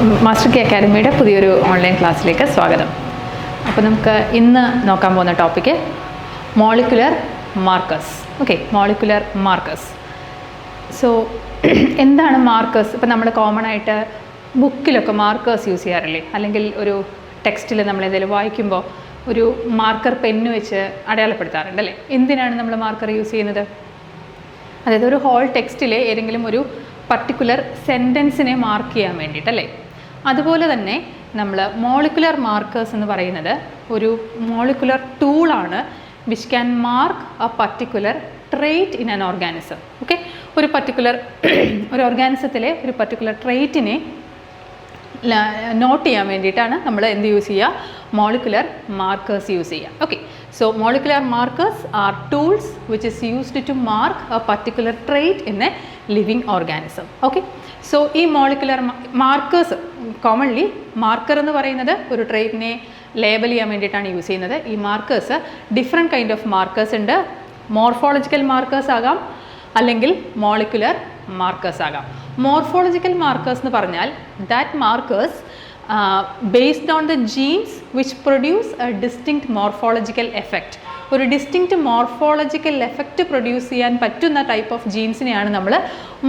Master K അക്കാദമിയുടെ പുതിയൊരു online ക്ലാസ്സിലേക്ക് സ്വാഗതം. അപ്പോൾ നമുക്ക് ഇന്ന് നോക്കാൻ പോകുന്ന topic molecular markers okay molecular markers so എന്താണ് മാർക്കേഴ്സ് ഇപ്പോൾ നമ്മൾ കോമൺ ആയിട്ട് ബുക്കിലൊക്കെ മാർക്കേഴ്സ് യൂസ് ചെയ്യാറില്ലേ? അല്ലെങ്കിൽ ഒരു ടെക്സ്റ്റിൽ നമ്മൾ എന്തെങ്കിലും വായിക്കുമ്പോൾ ഒരു മാർക്കർ പെന്ന് വെച്ച് അടയാളപ്പെടുത്താറുണ്ട് അല്ലേ? എന്തിനാണ് നമ്മൾ മാർക്കർ യൂസ് ചെയ്യുന്നത്? അതായത് ഒരു ഹോൾ ടെക്സ്റ്റിലെ ഏതെങ്കിലും ഒരു പർട്ടിക്കുലർ സെന്റൻസിനെ മാർക്ക് ചെയ്യാൻ വേണ്ടിയിട്ടല്ലേ അതുപോലെ തന്നെ നമ്മൾ മോളിക്കുലർ മാർക്കേഴ്സ് എന്ന് പറയുന്നത് ഒരു മോളിക്കുലർ ടൂളാണ് which can mark a particular trait in an organism okay ഒരു പർട്ടിക്കുലർ ഒരു ഓർഗാനിസത്തിലെ ഒരു പർട്ടിക്കുലർ ട്രേറ്റിനെ നോട്ട് ചെയ്യാൻ വേണ്ടിയിട്ടാണ് നമ്മൾ എന്ത് യൂസ് ചെയ്യുക മോളിക്കുലർ മാർക്കേഴ്സ് യൂസ് ചെയ്യുക okay so molecular markers are tools which is used to mark a particular trait in a living organism okay so ഈ മോളിക്കുലർ മാർക്കേഴ്സ് കോമൺലി മാർക്കർ എന്ന് പറയുന്നത് ഒരു ട്രെയിനിനെ ലേബൽ ചെയ്യാൻ വേണ്ടിയിട്ടാണ് യൂസ് ചെയ്യുന്നത്. ഈ markers different kind of markers ഉണ്ട്. Morphological markers ആകാം അല്ലെങ്കിൽ മോളിക്കുലർ മാർക്കേഴ്സ് ആകാം. മോർഫോളജിക്കൽ മാർക്കേഴ്സ് എന്ന് പറഞ്ഞാൽ that markers based on the genes which produce a distinct morphological effect ഒരു ഡിസ്റ്റിങ്ക്റ്റ് മോർഫോളജിക്കൽ എഫക്റ്റ് പ്രൊഡ്യൂസ് ചെയ്യാൻ പറ്റുന്ന ടൈപ്പ് ഓഫ് ജീൻസിനെയാണ് നമ്മൾ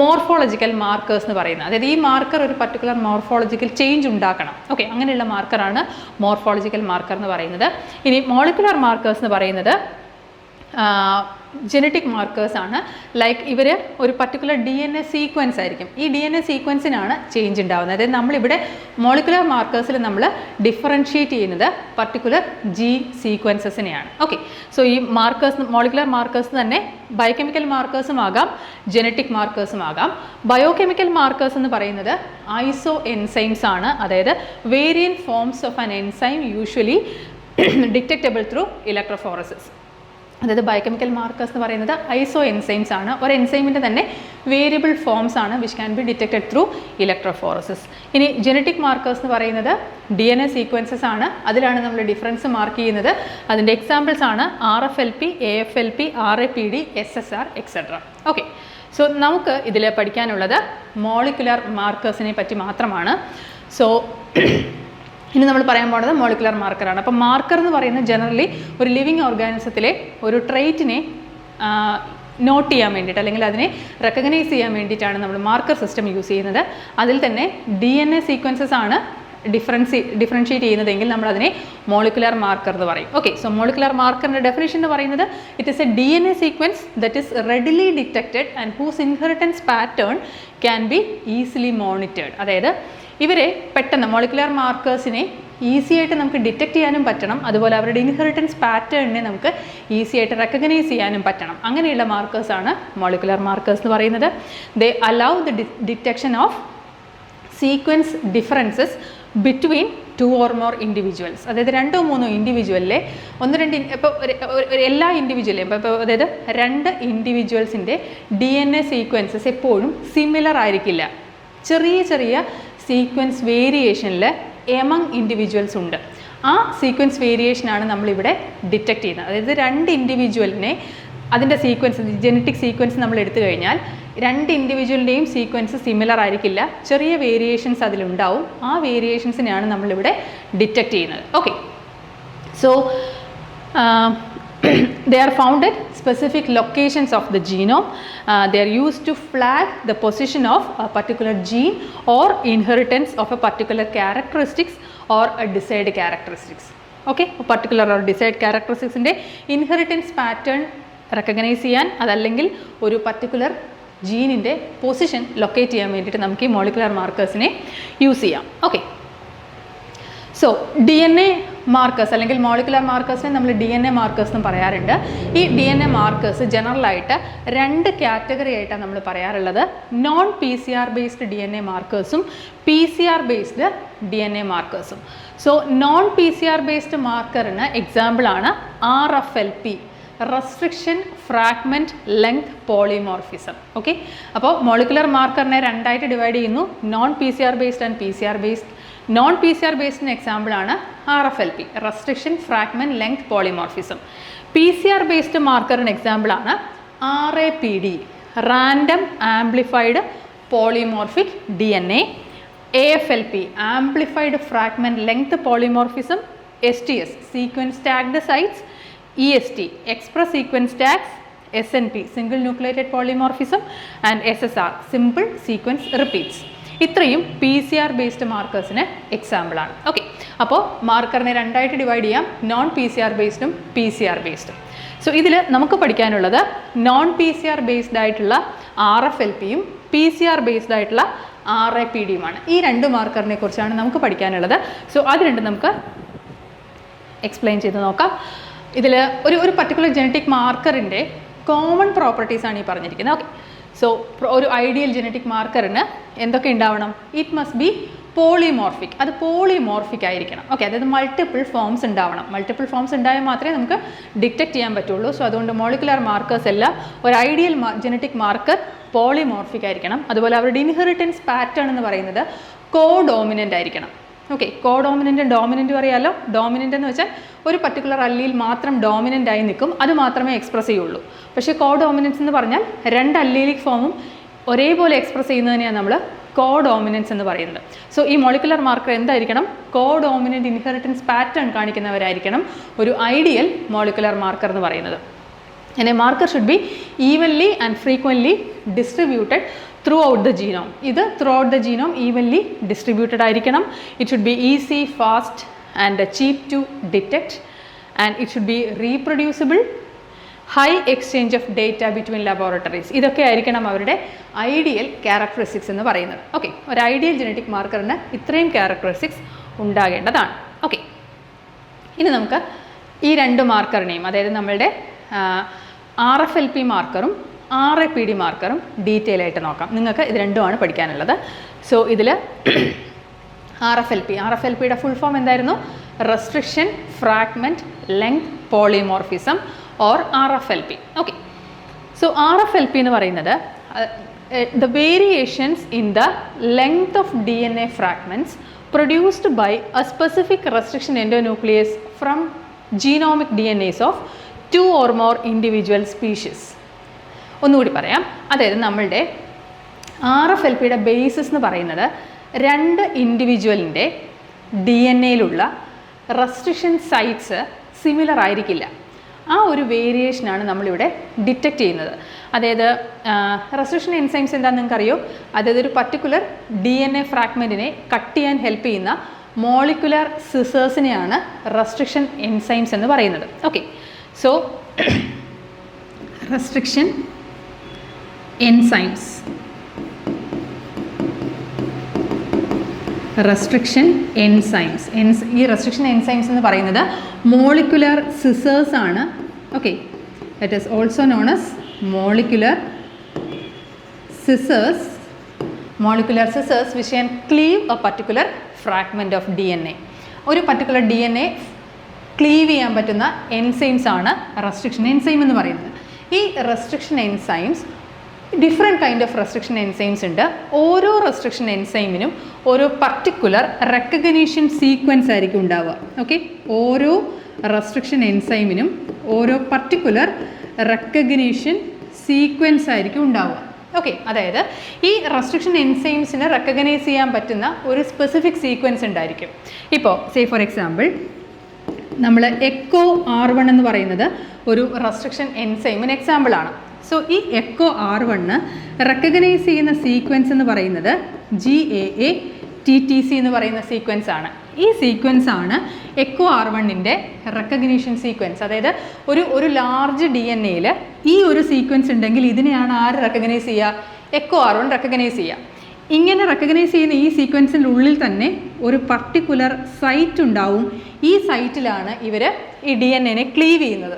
മോർഫോളജിക്കൽ മാർക്കേഴ്സ് എന്ന് പറയുന്നത്. അതായത് ഈ മാർക്കർ ഒരു പർട്ടിക്കുലർ മോർഫോളജിക്കൽ ചേഞ്ച് ഉണ്ടാക്കണം. ഓക്കെ അങ്ങനെയുള്ള മാർക്കറാണ് മോർഫോളജിക്കൽ മാർക്കർ എന്ന് പറയുന്നത്. ഇനി മോളിക്കുലർ മാർക്കേഴ്സ് എന്ന് പറയുന്നത് ജനറ്റിക് മാർക്കേഴ്സ് ആണ്. ലൈക്ക് ഇവർ ഒരു particular D N A sequence ആയിരിക്കും. ഈ ഡി എൻ എ സീക്വൻസിനാണ് ചേഞ്ച് ഉണ്ടാകുന്നത് അതായത് നമ്മളിവിടെ മോളിക്കുലർ മാർക്കേഴ്സിൽ നമ്മൾ ഡിഫറൻഷ്യേറ്റ് ചെയ്യുന്നത് പർട്ടിക്കുലർ ജീൻ സീക്വൻസസിനെയാണ് ഓക്കെ സോ ഈ മാർക്കേഴ്സ് മോളിക്കുലർ മാർക്കേഴ്സ് തന്നെ ബയോകെമിക്കൽ മാർക്കേഴ്സും ആകാം ജനറ്റിക് മാർക്കേഴ്സും ആകാം. ബയോകെമിക്കൽ മാർക്കേഴ്സ് എന്ന് പറയുന്നത് ഐസോ എൻസൈംസ് ആണ്. അതായത് variant forms of an enzyme usually detectable through electrophoresis അതായത് ബയോകെമിക്കൽ മാർക്കേഴ്സ് എന്ന് പറയുന്നത് ഐസോ എൻസൈംസ് ആണ്. ഒരു എൻസൈമിന്റെ തന്നെ വേരിയബിൾ ഫോംസ് ആണ് which can be detected through electrophoresis ഇനി ജനറ്റിക് മാർക്കേഴ്സ് എന്ന് പറയുന്നത് ഡി എൻ എ സീക്വൻസസ് ആണ്. അതിലാണ് നമ്മൾ ഡിഫറൻസ് മാർക്ക് ചെയ്യുന്നത്. അതിന്റെ എക്സാമ്പിൾസ് ആണ് R F L P A F L P R A P D S S R etcetera okay so നമുക്ക് ഇതിൽ പഠിക്കാനുള്ളത് മോളിക്കുലർ മാർക്കേഴ്സിനെ പറ്റി മാത്രമാണ്. സോ ഇനി നമ്മൾ പറയാൻ പോകുന്നത് മോളിക്കുലർ മാർക്കറാണ് അപ്പോൾ മാർക്കർ എന്ന് പറയുന്നത് ജനറലി ഒരു ലിവിങ് ഓർഗാനിസത്തിലെ ഒരു ട്രേറ്റിനെ നോട്ട് ചെയ്യാൻ വേണ്ടിയിട്ട് അല്ലെങ്കിൽ അതിനെ റെക്കഗ്നൈസ് ചെയ്യാൻ വേണ്ടിയിട്ടാണ് നമ്മൾ മാർക്കർ സിസ്റ്റം യൂസ് ചെയ്യുന്നത്. അതിൽ തന്നെ ഡി എൻ എ സീക്വൻസസ് ആണ് ഡിഫറൻസി ഡിഫറൻഷിയേറ്റ് ചെയ്യുന്നതെങ്കിൽ നമ്മൾ അതിനെ മോളിക്കുലർ മാർക്കർ എന്ന് പറയും. ഓക്കെ സോ മോളിക്കുലർ മാർക്കറിന്റെ ഡെഫിനേഷൻ എന്ന് പറയുന്നത് it is a D N A sequence that is readily detected and whose inheritance pattern can be easily monitored അതായത് ഇവരെ പെട്ടെന്ന് മോളിക്കുലർ മാർക്കേഴ്സിനെ ഈസി ആയിട്ട് നമുക്ക് ഡിറ്റക്ട് ചെയ്യാനും പറ്റണം. അതുപോലെ അവരുടെ ഇൻഹെറിറ്റൻസ് പാറ്റേണിനെ നമുക്ക് ഈസി ആയിട്ട് റെക്കഗ്നൈസ് ചെയ്യാനും പറ്റണം. അങ്ങനെയുള്ള മാർക്കേഴ്സാണ് മോളിക്കുലർ മാർക്കേഴ്സ് എന്ന് പറയുന്നത്. They allow the detection of sequence differences between two or more individuals അതായത് രണ്ടോ മൂന്നോ ഇൻഡിവിജ്വലിലെ ഒന്ന് രണ്ട് ഇപ്പോൾ എല്ലാ ഇൻഡിവിജ്വലും ഇപ്പോൾ ഇപ്പോൾ അതായത് രണ്ട് ഇൻഡിവിജ്വൽസിന്റെ ഡി എൻ എ സീക്വൻസസ് എപ്പോഴും സിമിലർ ആയിരിക്കില്ല. ചെറിയ ചെറിയ സീക്വൻസ് വേരിയേഷനിൽ എമങ് ഇൻഡിവിജ്വൽസ് ഉണ്ട്. ആ സീക്വൻസ് വേരിയേഷനാണ് നമ്മളിവിടെ ഡിറ്റക്റ്റ് ചെയ്യുന്നത്. അതായത് രണ്ട് ഇൻഡിവിജ്വലിനെ അതിന്റെ സീക്വൻസ് ജനറ്റിക് സീക്വൻസ് നമ്മൾ എടുത്തു കഴിഞ്ഞാൽ രണ്ട് ഇൻഡിവിജ്വലിന്റെയും സീക്വൻസ് സിമിലർ ആയിരിക്കില്ല. ചെറിയ വേരിയേഷൻസ് അതിലുണ്ടാവും. ആ വേരിയേഷൻസിനെയാണ് നമ്മളിവിടെ ഡിറ്റക്റ്റ് ചെയ്യുന്നത്. Okay so they are found at specific locations of the genome. Uh, they are used to flag the position of a particular gene or inheritance of a particular characteristics or a desired characteristics. Okay particular or desired ക്യാരക്ടറിസ്റ്റിക്സിന്റെ inheritance pattern recognise ചെയ്യാൻ അതല്ലെങ്കിൽ ഒരു particular ജീനിന്റെ position locate ചെയ്യാൻ വേണ്ടിയിട്ട് നമുക്ക് ഈ molecular മാർക്കേഴ്സിനെ use ചെയ്യാം okay so D N A markers അല്ലെങ്കിൽ മോളിക്കുലർ മാർക്കേഴ്സിനെ നമ്മൾ ഡി എൻ എ മാർക്കേഴ്സ് എന്ന് പറയാറുണ്ട്. ഈ ഡി എൻ എ മാർക്കേഴ്സ് ജനറലായിട്ട് രണ്ട് കാറ്റഗറി ആയിട്ടാണ് നമ്മൾ പറയാറുള്ളത്. Non P C R based D N A മാർക്കേഴ്സും P C R based D N A മാർക്കേഴ്സും so non P C R based മാർക്കറിന് എക്സാമ്പിളാണ് R F L P restriction fragment length polymorphism okay അപ്പോൾ molecular മാർക്കറിനെ രണ്ടായിട്ട് divide ചെയ്യുന്നു. Non P C R based and P C R based non P C R ബേസ്ഡിന് example R F L P restriction fragment length polymorphism P C R based മാർക്കറിന് എക്സാമ്പിളാണ് R A P D random amplified polymorphic D N A A F L P amplified fragment length polymorphism S T S sequence tagged sites E S T express sequence tags S N P single nucleated polymorphism and S S R simple sequence repeats ഇത്രയും P C R based മാർക്കേഴ്സിന് എക്സാമ്പിളാണ് okay അപ്പോൾ മാർക്കറിനെ രണ്ടായിട്ട് divide ചെയ്യാം. Non P C R ബേസ്ഡും P C R ബേസ്ഡും so ഇതിൽ നമുക്ക് പഠിക്കാനുള്ളത് non P C R based ആയിട്ടുള്ള ആർ എഫ് എൽ പിയും പി സി ആർ ബേസ്ഡ് ആയിട്ടുള്ള ആർ എ പി ഡിയുമാണ് ഈ രണ്ട് മാർക്കറിനെ കുറിച്ചാണ് നമുക്ക് പഠിക്കാനുള്ളത്. സോ അത് രണ്ടും നമുക്ക് എക്സ്പ്ലെയിൻ ചെയ്ത് നോക്കാം. ഇതിൽ ഒരു ഒരു പർട്ടിക്കുലർ ജനറ്റിക് മാർക്കറിന്റെ കോമൺ പ്രോപ്പർട്ടീസ് ആണ് ഈ പറഞ്ഞിരിക്കുന്നത്. ഓക്കെ സോ ഒരു ഐഡിയൽ ജനറ്റിക് മാർക്കറിന് എന്തൊക്കെ ഉണ്ടാവണം? ഇറ്റ് മസ്റ്റ് ബി പോളിമോർഫിക് അത് പോളിമോർഫിക് ആയിരിക്കണം. ഓക്കെ അതായത് മൾട്ടിപ്പിൾ ഫോംസ് ഉണ്ടാവണം. മൾട്ടിപ്പിൾ ഫോംസ് ഉണ്ടായാൽ മാത്രമേ നമുക്ക് ഡിറ്റക്ട് ചെയ്യാൻ പറ്റുള്ളൂ. സോ അതുകൊണ്ട് മോളിക്കുലർ മാർക്കേഴ്സ് എല്ലാം ഒരു ഐഡിയൽ ജനറ്റിക് മാർക്കർ പോളിമോർഫിക് ആയിരിക്കണം. അതുപോലെ അവരുടെ ഇൻഹെറിറ്റൻസ് പാറ്റേൺ എന്ന് പറയുന്നത് കോ ഡോമിനന്റ് ആയിരിക്കണം. ഓക്കെ കോ ഡോമിനന്റ് ഡോമിനന്റ് അറിയാമല്ലോ ഡോമിനന്റ് എന്ന് വെച്ചാൽ ഒരു പർട്ടിക്കുലർ അല്ലിയിൽ മാത്രം ഡോമിനന്റ് ആയി നിൽക്കും. അത് മാത്രമേ എക്സ്പ്രസ് ചെയ്യുള്ളൂ. പക്ഷേ കോ ഡോമിനൻസ് എന്ന് പറഞ്ഞാൽ രണ്ട് അല്ലീലിക് ഫോമും ഒരേപോലെ എക്സ്പ്രസ് ചെയ്യുന്നതിനെയാണ് നമ്മൾ കോ ഡോമിനൻസ് എന്ന് പറയുന്നത്. സോ ഈ മോളിക്കുലർ മാർക്കർ എന്തായിരിക്കണം? കോ ഡോമിനന്റ് ഇൻഹെറിറ്റൻസ് പാറ്റേൺ കാണിക്കുന്നവരായിരിക്കണം ഒരു ഐഡിയൽ മോളിക്കുലർ മാർക്കർ എന്ന് പറയുന്നത്. And marker should be be and and distributed throughout the genome ഇത് throughout the genome evenly distributed ആയിരിക്കണം. It should be easy fast and cheap to detect and it should be reproducible high exchange of data between laboratories ഇതൊക്കെ ആയിരിക്കണം അവരുടെ ideal characteristics എന്ന് പറയുന്നത്. Okay ഒരു ideal genetic മാർക്കറിന് ഇത്രയും characteristics ഉണ്ടാകേണ്ടതാണ്. Okay ഇനി നമുക്ക് ഈ രണ്ട് മാർക്കറിനെയും അതായത് നമ്മളുടെ ആർ എഫ് എൽ പി മാർക്കറും എ പി ഡി മാർക്കറും ഡീറ്റെയിൽ ആയിട്ട് നോക്കാം. നിങ്ങൾക്ക് ഇത് രണ്ടുമാണ് പഠിക്കാനുള്ളത്. സോ ഇതിൽ R F L P. R F L പിയുടെ ഫുൾ ഫോം എന്തായിരുന്നു? Restriction fragment length polymorphism or R F L P. Okay so R F L P എന്ന് പറയുന്നത് the variations in the length of D N A fragments a specific restriction endonuclease from genomic D N S of two or more individual species. ഒന്നുകൂടി പറയാം. അതായത് നമ്മളുടെ R F L പിയുടെ basis എന്ന് പറയുന്നത് രണ്ട് ഇൻഡിവിജ്വലിന്റെ ഡി എൻ എയിലുള്ള റെസ്ട്രിക്ഷൻ സൈറ്റ്സ് സിമിലർ ആയിരിക്കില്ല. ആ ഒരു വേരിയേഷനാണ് നമ്മളിവിടെ ഡിറ്റക്റ്റ് ചെയ്യുന്നത്. അതായത് റെസ്ട്രിക്ഷൻ എൻസൈംസ് എന്താണെന്ന് നിങ്ങൾക്കറിയോ? അതായത് ഒരു പർട്ടിക്കുലർ ഡി എൻ എ ഫ്രാഗ്മെന്റിനെ കട്ട് ചെയ്യാൻ ഹെൽപ്പ് ചെയ്യുന്ന മോളിക്കുലർ സിസേഴ്സിനെയാണ് റെസ്ട്രിക്ഷൻ എൻസൈംസ് എന്ന് പറയുന്നത്. Okay so restriction enzymes restriction enzymes എൻസ് ഈ റെസ്ട്രിക്ഷൻ എൻസൈംസ് എന്ന് പറയുന്നത് മോളിക്കുലർ സിസേഴ്സ് ആണ്. Okay that is also known as molecular scissors molecular scissors which can cleave a particular fragment of D N A ഒരു particular D N A cleave ചെയ്യാൻ പറ്റുന്ന enzymes ആണ് restriction enzyme എന്ന് പറയുന്നത്. ഈ restriction enzymes different kind of restriction enzymes ഉണ്ട്. ഓരോ restriction എൻസൈമിനും ഓരോ പർട്ടിക്കുലർ റെക്കഗ്നീഷൻ സീക്വൻസ് ആയിരിക്കും ഉണ്ടാവുക. ഓക്കെ ഓരോ റെസ്ട്രിക്ഷൻ എൻസൈമിനും ഓരോ പർട്ടിക്കുലർ റെക്കഗ്നീഷൻ സീക്വൻസ് ആയിരിക്കും ഉണ്ടാവുക. ഓക്കെ അതായത് ഈ റെസ്ട്രിക്ഷൻ എൻസൈംസിനെ റെക്കഗ്നൈസ് ചെയ്യാൻ പറ്റുന്ന ഒരു സ്പെസിഫിക് സീക്വൻസ് ഉണ്ടായിരിക്കും. ഇപ്പോൾ സേ ഫോർ എക്സാമ്പിൾ നമ്മൾ എക്കോ ആർ വൺ എന്ന് പറയുന്നത് ഒരു റെസ്ട്രിക്ഷൻ എൻസൈമിന് എക്സാമ്പിൾ ആണ്. സോ ഈ എക്കോ ആർ വണ്ണ് റെക്കഗ്നൈസ് ചെയ്യുന്ന സീക്വൻസ് എന്ന് പറയുന്നത് G A A T T C എന്ന് പറയുന്ന സീക്വൻസ് ആണ്. ഈ സീക്വൻസ് ആണ് എക്കോ ആർ വണ്ണിന്റെ റെക്കഗ്നീഷൻ സീക്വൻസ് അതായത് ഒരു ഒരു ലാർജ് ഡി എൻ എയിൽ ഈ ഒരു സീക്വൻസ് ഉണ്ടെങ്കിൽ ഇതിനെയാണ് ആര് റെക്കഗ്നൈസ് ചെയ്യുക എക്കോ ആർ വൺ റെക്കഗ്നൈസ് ചെയ്യുക ഇങ്ങനെ റെക്കഗ്നൈസ് ചെയ്യുന്ന ഈ സീക്വൻസിന്റെ ഉള്ളിൽ തന്നെ ഒരു പർട്ടിക്കുലർ സൈറ്റ് ഉണ്ടാവും. ഈ സൈറ്റിലാണ് ഇവർ ഈ ഡി എൻ എനെ ക്ലീവ് ചെയ്യുന്നത്.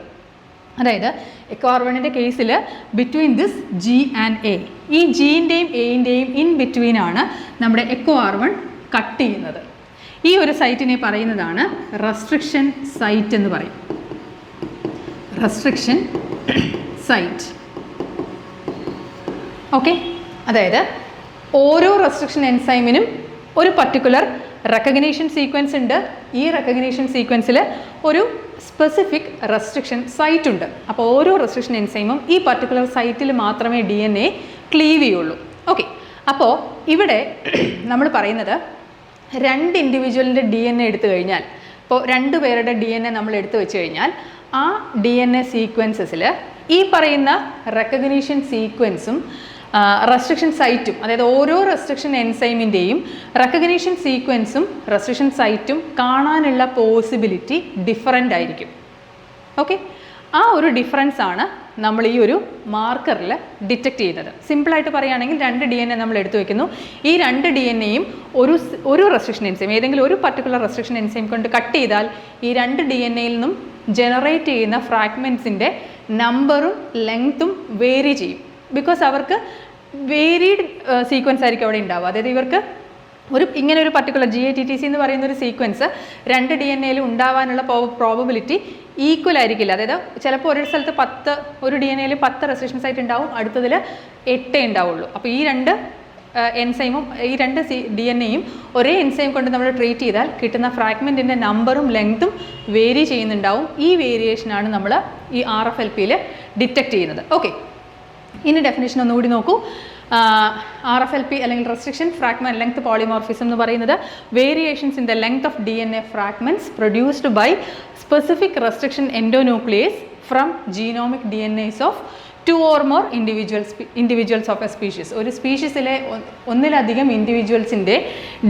അതായത് എക്കോർവണിന്റെ കേസിൽ between this G and A ഈ ജീന്റെയും എയിന്റെയും ഇൻ ബിറ്റ്വീൻ ആണ് നമ്മുടെ ആർ കട്ട് ചെയ്യുന്നത്. ഈ ഒരു സൈറ്റിനെ പറയുന്നതാണ് റെസ്ട്രിക്ഷൻ സൈറ്റ് എന്ന് പറയും. റെസ്ട്രിക്ഷൻ സൈറ്റ് ഓക്കെ അതായത് ഓരോ റെസ്ട്രിക്ഷൻ എൻസൈമിനും ഒരു പർട്ടിക്കുലർ റെക്കഗ്നേഷൻ സീക്വൻസ് ഉണ്ട്. ഈ റെക്കഗ്നേഷൻ സീക്വൻസിൽ ഒരു സ്പെസിഫിക് റെസ്ട്രിക്ഷൻ സൈറ്റ് ഉണ്ട്. അപ്പോൾ ഓരോ റെസ്ട്രിക്ഷൻ എൻസൈമും ഈ പർട്ടിക്കുലർ സൈറ്റിൽ മാത്രമേ ഡി എൻ എ ക്ലീവ് ചെയ്യുള്ളൂ. ഓക്കെ അപ്പോൾ ഇവിടെ നമ്മൾ പറയുന്നത് രണ്ട് ഇൻഡിവിജ്വലിന്റെ ഡി എൻ എ എടുത്തു കഴിഞ്ഞാൽ ഇപ്പോൾ രണ്ട് പേരുടെ ഡി എൻ എ നമ്മൾ എടുത്തു വെച്ച് കഴിഞ്ഞാൽ ആ ഡി എൻ എ സീക്വൻസസിൽ ഈ പറയുന്ന റെക്കഗ്നീഷൻ സീക്വൻസും റെസ്ട്രിക്ഷൻ സൈറ്റും അതായത് ഓരോ റെസ്ട്രിക്ഷൻ എൻസൈമിന്റെയും റെക്കഗ്നീഷൻ സീക്വൻസും റെസ്ട്രിക്ഷൻ സൈറ്റും കാണാനുള്ള പോസിബിലിറ്റി ഡിഫറന്റ് ആയിരിക്കും. ഓക്കെ ആ ഒരു ഡിഫറൻസ് ആണ് നമ്മൾ ഈ ഒരു മാർക്കറിൽ ഡിറ്റക്റ്റ് ചെയ്യുന്നത്. സിമ്പിളായിട്ട് പറയുകയാണെങ്കിൽ രണ്ട് ഡി എൻ എ നമ്മൾ എടുത്തു വെക്കുന്നു. ഈ രണ്ട് ഡി എൻ എയും ഒരു ഒരു റെസ്ട്രിക്ഷൻ എൻസൈം ഏതെങ്കിലും ഒരു പർട്ടിക്കുലർ റെസ്ട്രിക്ഷൻ എൻസൈം കൊണ്ട് കട്ട് ചെയ്താൽ ഈ രണ്ട് ഡി എൻ എയിൽ നിന്നും ജനറേറ്റ് ചെയ്യുന്ന ഫ്രാഗ്മെൻസിന്റെ നമ്പറും ലെങ്ത്തും വേരി ചെയ്യും. ബിക്കോസ് അവർക്ക് വേരീഡ് സീക്വൻസ് ആയിരിക്കും അവിടെ ഉണ്ടാവുക. അതായത് ഇവർക്ക് ഒരു ഇങ്ങനെ ഒരു particular G A T T C എന്ന് പറയുന്ന ഒരു സീക്വൻസ് രണ്ട് ഡി എൻ എയിൽ ഉണ്ടാവാനുള്ള പ്രോബബിലിറ്റി ഈക്വൽ ആയിരിക്കില്ല. അതായത് ചിലപ്പോൾ ഒരു സ്ഥലത്ത് പത്ത് ഒരു ഡി എൻ എയിൽ പത്ത് റെസ്ട്രിക്ഷൻസ് ആയിട്ട് ഉണ്ടാവും അടുത്തതിൽ എട്ടേ ഉണ്ടാവുള്ളൂ. അപ്പോൾ ഈ രണ്ട് എൻസൈമും ഈ രണ്ട് സി ഡി എൻ എയും ഒരേ എൻസൈം കൊണ്ട് നമ്മൾ ട്രീറ്റ് ചെയ്താൽ കിട്ടുന്ന ഫ്രാഗ്മെന്റിന്റെ നമ്പറും ലെങ്ത്തും വേരി ചെയ്യുന്നുണ്ടാവും. ഈ വേരിയേഷനാണ് നമ്മൾ ഈ ആർ എഫ് എൽ പിയിൽ ഡിറ്റക്ട് ചെയ്യുന്നത്. ഓക്കെ ഇനി ഡെഫിനേഷൻ ഒന്നുകൂടി നോക്കൂ. ആർ എഫ് എൽ പി അല്ലെങ്കിൽ റെസ്ട്രിക്ഷൻ ഫ്രാഗ്മെന്റ് ലെങ്ത് പോളിമോർഫിസം എന്ന് പറയുന്നത് variations in the length of D N A fragments produced by specific restriction endonuclease from genomic D N S of two or more individual individuals of a species ഒരു സ്പീഷീസിലെ ഒന്നിലധികം ഇൻഡിവിജ്വൽസിന്റെ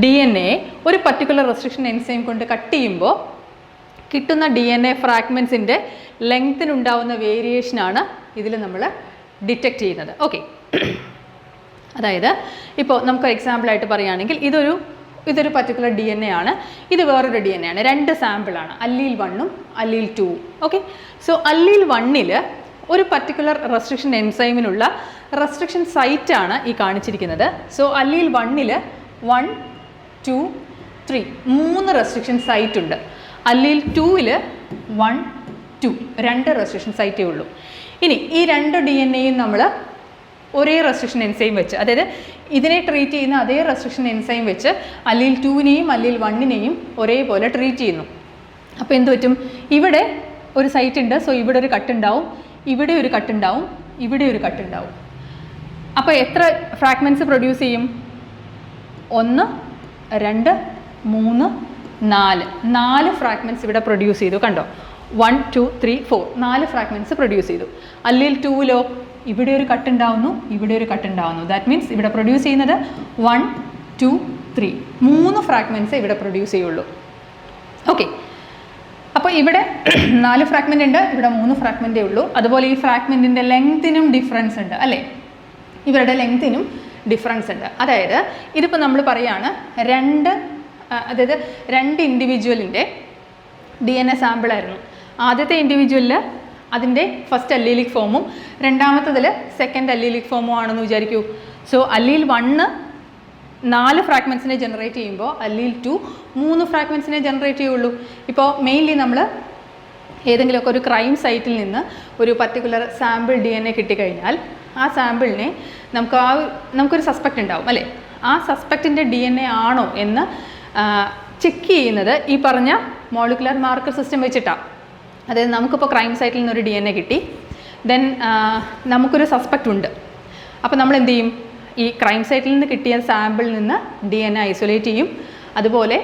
D N A ഒരു particular restriction enzyme കൊണ്ട് cut ചെയ്യുമ്പോൾ കിട്ടുന്ന D N A ഫ്രാഗ്മെൻസിന്റെ ലെങ്ത്തിനുണ്ടാവുന്ന വേരിയേഷനാണ് ഇതിൽ നമ്മൾ ഡിറ്റക്ട് ചെയ്യുന്നത്. ഓക്കെ അതായത് ഇപ്പോൾ നമുക്ക് എക്സാമ്പിളായിട്ട് പറയുകയാണെങ്കിൽ ഇതൊരു ഇതൊരു പർട്ടിക്കുലർ ഡി എൻ എ ആണ്. ഇത് വേറൊരു ഡി എൻ എ ആണ്. രണ്ട് സാമ്പിളാണ് അല്ലീൽ വണ്ണും അല്ലീൽ ടൂവും ഓക്കെ സോ അല്ലീൽ വണ്ണിൽ ഒരു പർട്ടിക്കുലർ റെസ്ട്രിക്ഷൻ എൻസൈമിനുള്ള റെസ്ട്രിക്ഷൻ സൈറ്റാണ് ഈ കാണിച്ചിരിക്കുന്നത്. സോ അല്ലീൽ വണ്ണിൽ വൺ ടു ത്രീ മൂന്ന് റെസ്ട്രിക്ഷൻ സൈറ്റ് ഉണ്ട്. അല്ലീൽ ടൂവിൽ വൺ ടു രണ്ട് റെസ്ട്രിക്ഷൻ സൈറ്റേ ഉള്ളൂ. ഇനി ഈ രണ്ട് ഡി എൻ എയും നമ്മൾ ഒരേ റെസ്ട്രിക്ഷൻ എൻസൈം വെച്ച് അതായത് ഇതിനെ ട്രീറ്റ് ചെയ്യുന്ന അതേ റെസ്ട്രിക്ഷൻ എൻസൈം വെച്ച് അല്ലിൽ ടൂവിനെയും അല്ലിൽ വണ്ണിനെയും ഒരേപോലെ ട്രീറ്റ് ചെയ്യുന്നു. അപ്പോൾ എന്ത് പറ്റും? ഇവിടെ ഒരു സൈറ്റ് ഉണ്ട് സോ ഇവിടെ ഒരു കട്ട് ഉണ്ടാവും ഇവിടെ ഒരു കട്ട് ഉണ്ടാവും ഇവിടെ ഒരു കട്ട് ഉണ്ടാവും. അപ്പോൾ എത്ര ഫ്രാഗ്മെന്റ്സ് പ്രൊഡ്യൂസ് ചെയ്യും? ഒന്ന് രണ്ട് മൂന്ന് നാല്. നാല് ഫ്രാഗ്മെന്റ്സ് ഇവിടെ പ്രൊഡ്യൂസ് ചെയ്തു കണ്ടോ? വൺ ടു ത്രീ ഫോർ നാല് ഫ്രാഗ്മെന്റ്സ് പ്രൊഡ്യൂസ് ചെയ്തു. അല്ലെങ്കിൽ ടൂവിലോ ഇവിടെ ഒരു കട്ട് ഉണ്ടാവുന്നു ഇവിടെ ഒരു കട്ട് ഉണ്ടാവുന്നു. ദാറ്റ് മീൻസ് ഇവിടെ പ്രൊഡ്യൂസ് ചെയ്യുന്നത് വൺ ടു ത്രീ മൂന്ന് ഫ്രാഗ്മെന്റ്സ് ഇവിടെ പ്രൊഡ്യൂസ് ചെയ്യുള്ളൂ. ഓക്കെ അപ്പോൾ ഇവിടെ നാല് ഫ്രാഗ്മെന്റ് ഉണ്ട് ഇവിടെ മൂന്ന് ഫ്രാഗ്മെന്റേ ഉള്ളൂ. അതുപോലെ ഈ ഫ്രാഗ്മെന്റിന്റെ ലെങ്തിനും ഡിഫറൻസ് ഉണ്ട് അല്ലേ? ഇവരുടെ ലെങ്തിനും ഡിഫറൻസ് ഉണ്ട്. അതായത് ഇതിപ്പോൾ നമ്മൾ പറയാണ് രണ്ട് അതായത് രണ്ട് ഇൻഡിവിജ്വലിന്റെ ഡി എൻ എ സാമ്പിളായിരുന്നു ആദ്യത്തെ ഇൻഡിവിജ്വലിൽ അതിന്റെ ഫസ്റ്റ് അല്ലീലിക് ഫോമും രണ്ടാമത്തതിൽ സെക്കൻഡ് അല്ലീലിക് ഫോമും ആണെന്ന് വിചാരിക്കൂ. സോ അല്ലീൽ വണ്ണ് നാല് ഫ്രാഗ്മെൻസിനെ ജനറേറ്റ് ചെയ്യുമ്പോൾ അല്ലീൽ ടു മൂന്ന് ഫ്രാഗ്മെൻസിനെ ജനറേറ്റ് ചെയ്യുള്ളൂ. ഇപ്പോൾ മെയിൻലി നമ്മൾ ഏതെങ്കിലുമൊക്കെ ഒരു ക്രൈം സൈറ്റിൽ നിന്ന് ഒരു particular sample D N A കിട്ടിക്കഴിഞ്ഞാൽ ആ സാമ്പിളിനെ നമുക്ക് ആ നമുക്കൊരു സസ്പെക്റ്റ് ഉണ്ടാവും അല്ലേ? ആ സസ്പെക്റ്റിന്റെ ഡി എൻ എ ആണോ എന്ന് ചെക്ക് ചെയ്യുന്നത് ഈ പറഞ്ഞ മോളിക്കുലർ മാർക്കർ സിസ്റ്റം വെച്ചിട്ടാണ് അതായത് നമുക്കിപ്പോൾ ക്രൈം സൈറ്റിൽ നിന്നൊരു ഡി എൻ എ കിട്ടി. ദെൻ നമുക്കൊരു സസ്പെക്റ്റ് ഉണ്ട്. അപ്പോൾ നമ്മൾ എന്ത് ചെയ്യും ഈ ക്രൈം സൈറ്റിൽ നിന്ന് കിട്ടിയ സാമ്പിളിൽ നിന്ന് ഡി എൻ എ ഐസൊലേറ്റ് ചെയ്യും. അതുപോലെ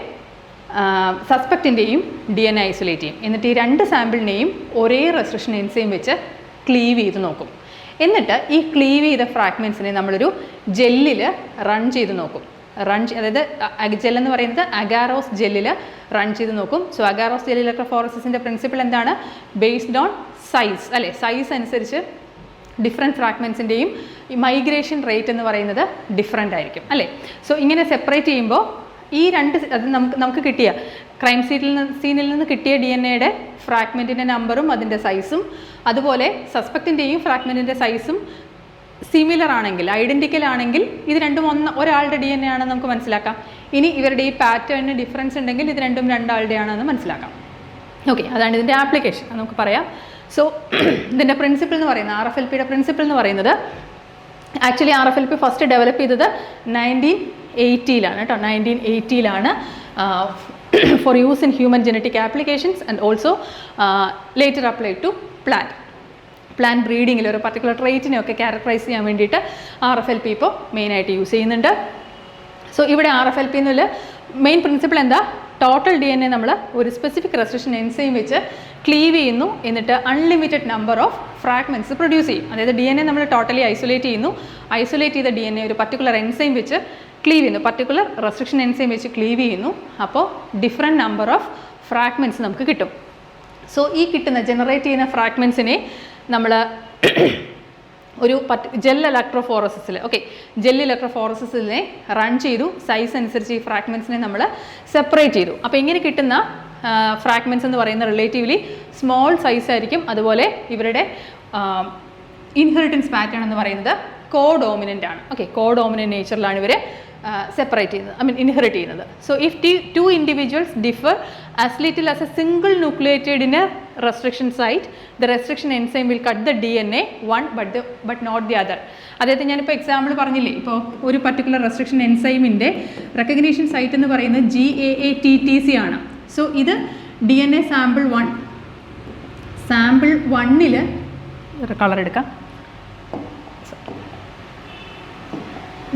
സസ്പെക്റ്റിന്റെയും ഡി എൻ എ ഐസൊലേറ്റ് ചെയ്യും. എന്നിട്ട് ഈ രണ്ട് സാമ്പിളിനെയും ഒരേ റെസ്ട്രിക്ഷൻ എൻസൈം വെച്ച് ക്ലീവ് ചെയ്ത് നോക്കും. എന്നിട്ട് ഈ ക്ലീവ് ചെയ്ത ഫ്രാഗ്മെൻസിനെ നമ്മളൊരു ജെല്ലിൽ റൺ ചെയ്ത് നോക്കും. റൺ അതായത് ജെൽ എന്ന് പറയുന്നത് അഗാറോസ് ജെല്ലിൽ റൺ ചെയ്ത് നോക്കും. സോ അഗാറോസ് ജെല്ലിലൊക്കെ ഫോറസിന്റെ പ്രിൻസിപ്പിൾ എന്താണ്? ബേസ്ഡ് ഓൺ സൈസ് അല്ലേ? സൈസ് അനുസരിച്ച് ഡിഫറെന്റ് ഫ്രാഗ്മെൻസിന്റെയും മൈഗ്രേഷൻ റേറ്റ് എന്ന് പറയുന്നത് ഡിഫറെന്റ് ആയിരിക്കും. അല്ലേ? സോ ഇങ്ങനെ സെപ്പറേറ്റ് ചെയ്യുമ്പോൾ ഈ രണ്ട് അത് നമുക്ക് നമുക്ക് കിട്ടിയ ക്രൈം സീനിൽ നിന്ന് സീനിൽ നിന്ന് കിട്ടിയ ഡി എൻ എയുടെ ഫ്രാഗ്മെന്റിന്റെ നമ്പറും അതിന്റെ സൈസും അതുപോലെ സസ്പെക്റ്റിന്റെയും ഫ്രാഗ്മെന്റിന്റെ സൈസും സിമിലർ ആണെങ്കിൽ ഐഡന്റിക്കൽ ആണെങ്കിൽ ഇത് രണ്ടും ഒന്ന് ഒരാളുടെ ഡി എൻ എ ആണെന്ന് നമുക്ക് മനസ്സിലാക്കാം. ഇനി ഇവരുടെ ഈ പാറ്റേണിന് ഡിഫറൻസ് ഉണ്ടെങ്കിൽ ഇത് രണ്ടും രണ്ടാളുടെ ആണെന്ന് മനസ്സിലാക്കാം. ഓക്കെ അതാണ് ഇതിന്റെ ആപ്ലിക്കേഷൻ നമുക്ക് പറയാം. സോ ഇതിന്റെ പ്രിൻസിപ്പിൾ എന്ന് പറയുന്നത് ആർ എഫ് എൽ പിയുടെ പ്രിൻസിപ്പിൾ എന്ന് പറയുന്നത് actually R F L P first develop ചെയ്തത് നയന്റീൻ എയ്റ്റിയിലാണ് കേട്ടോ. Nineteen എയ്റ്റിയിലാണ് for use in human genetic applications and also later apply to plant plan ബ്രീഡിങ്ങിൽ ഒരു പർട്ടിക്കുലർ ട്രേറ്റിനെ ഒക്കെ ക്യാരക്ടറൈസ് ചെയ്യാൻ വേണ്ടിയിട്ട് ആർ എഫ് എൽ പി ഇപ്പോൾ മെയിനായിട്ട് യൂസ് ചെയ്യുന്നുണ്ട്. സോ ഇവിടെ ആർ എഫ് എൽ പി എന്നുള്ള മെയിൻ പ്രിൻസിപ്പിൾ എന്താ? ടോട്ടൽ ഡി എൻ എ നമ്മൾ ഒരു സ്പെസിഫിക് റെസ്ട്രിക്ഷൻ എൻസൈം വെച്ച് ക്ലീവ് ചെയ്യുന്നു. എന്നിട്ട് unlimited number of fragments produce ചെയ്യും. അതായത് ഡി എൻ എ നമ്മൾ ടോട്ടലി ഐസൊലേറ്റ് ചെയ്യുന്നു. ഐസൊലേറ്റ് ചെയ്ത ഡി എൻ എ ഒരു പർട്ടിക്കുലർ എൻസൈം വെച്ച് ക്ലീവ് ചെയ്യുന്നു. പർട്ടിക്കുലർ റെസ്ട്രിക്ഷൻ എൻസൈം വെച്ച് ക്ലീവ് ചെയ്യുന്നു. അപ്പോൾ ഡിഫറെന്റ് നമ്പർ ഓഫ് ഫ്രാഗ്മെന്റ്സ് നമുക്ക് കിട്ടും. സോ ഈ കിട്ടുന്ന ജനറേറ്റ് ചെയ്യുന്ന ഫ്രാഗ്മെൻസിനെ നമ്മൾ ഒരു പറ്റ് ജെൽ ഇലക്ട്രോഫോറസിൽ ഓക്കെ ജെൽ ഇലക്ട്രോഫോറസിനെ റൺ ചെയ്തു സൈസ് അനുസരിച്ച് ഈ ഫ്രാഗ്മെൻസിനെ നമ്മൾ സെപ്പറേറ്റ് ചെയ്തു. അപ്പോൾ ഇങ്ങനെ കിട്ടുന്ന ഫ്രാഗ്മെൻസ് എന്ന് പറയുന്ന റിലേറ്റീവ്ലി സ്മോൾ സൈസ് ആയിരിക്കും. അതുപോലെ ഇവരുടെ ഇൻഹെറിറ്റൻസ് പാറ്റേൺ എന്ന് പറയുന്നത് കോ ഡോമിനന്റ് ആണ്. ഓക്കെ കോ ഡോമിനന്റ് നേച്ചറിലാണ് ഇവർ സെപ്പറേറ്റ് ചെയ്യുന്നത്. ഐ മീൻ ഇൻഹെറിറ്റ് ചെയ്യുന്നത്. So if the individuals differ as little as a single nucleated restriction site the restriction enzyme will cut the D N A one but but not the other അതായത് ഞാനിപ്പോൾ example പറഞ്ഞില്ലേ? ഇപ്പോൾ ഒരു particular restriction എൻസൈമിന്റെ recognition site എന്ന് പറയുന്നത് G A A T T C ആണ്. So ഇത് D N A sample one sample വണ്ണിൽ കളർ എടുക്കാം.